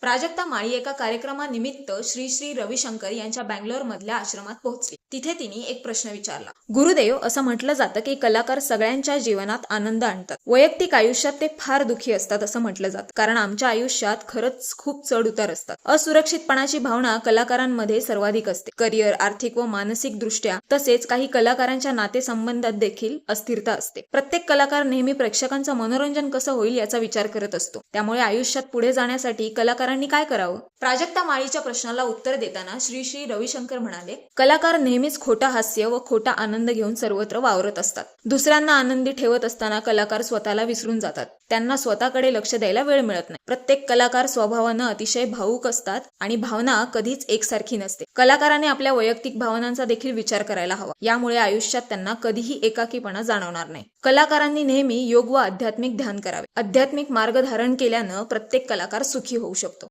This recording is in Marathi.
प्राजक्ता माळी एका कार्यक्रमानिमित्त श्री श्री रविशंकर यांच्या बँगलोरमधल्या आश्रमात पोहोचली. तिथे तिने एक प्रश्न विचारला. गुरुदेव असं म्हटलं जातं की कलाकार सगळ्यांच्या जीवनात आनंद आणतात. वैयक्तिक आयुष्यात ते फार दुखी असतात असं म्हटलं जातं. कारण आमच्या आयुष्यात खरंच खूप चढ उतार असतात. असुरक्षितपणाची भावना कलाकारांमध्ये सर्वाधिक असते. करिअर आर्थिक व मानसिक दृष्ट्या तसेच काही कलाकारांच्या नातेसंबंधात देखील अस्थिरता असते. प्रत्येक कलाकार नेहमी प्रेक्षकांचं मनोरंजन कसं होईल याचा विचार करत असतो. त्यामुळे आयुष्यात पुढे जाण्यासाठी कलाकारांनी काय करावं? प्राजक्ता माळीच्या प्रश्नाला उत्तर देताना श्री श्री रविशंकर म्हणाले कलाकार नेहमी नेहमीच खोटा हास्य व खोटा आनंद घेऊन सर्वत्र वावरत असतात. दुसऱ्यांना आनंदी ठेवत असताना कलाकार स्वतःला विसरून जातात. त्यांना स्वतःकडे लक्ष द्यायला वेळ मिळत नाही. प्रत्येक कलाकार स्वभावानं अतिशय भावूक असतात आणि भावना कधीच एकसारखी नसते. कलाकाराने आपल्या वैयक्तिक भावनांचा देखील विचार करायला हवा. यामुळे आयुष्यात त्यांना कधीही एकाकीपणा जाणवणार नाही. कलाकारांनी नेहमी योग व आध्यात्मिक ध्यान करावे. आध्यात्मिक मार्ग धारण केल्यानं प्रत्येक कलाकार सुखी होऊ शकतो.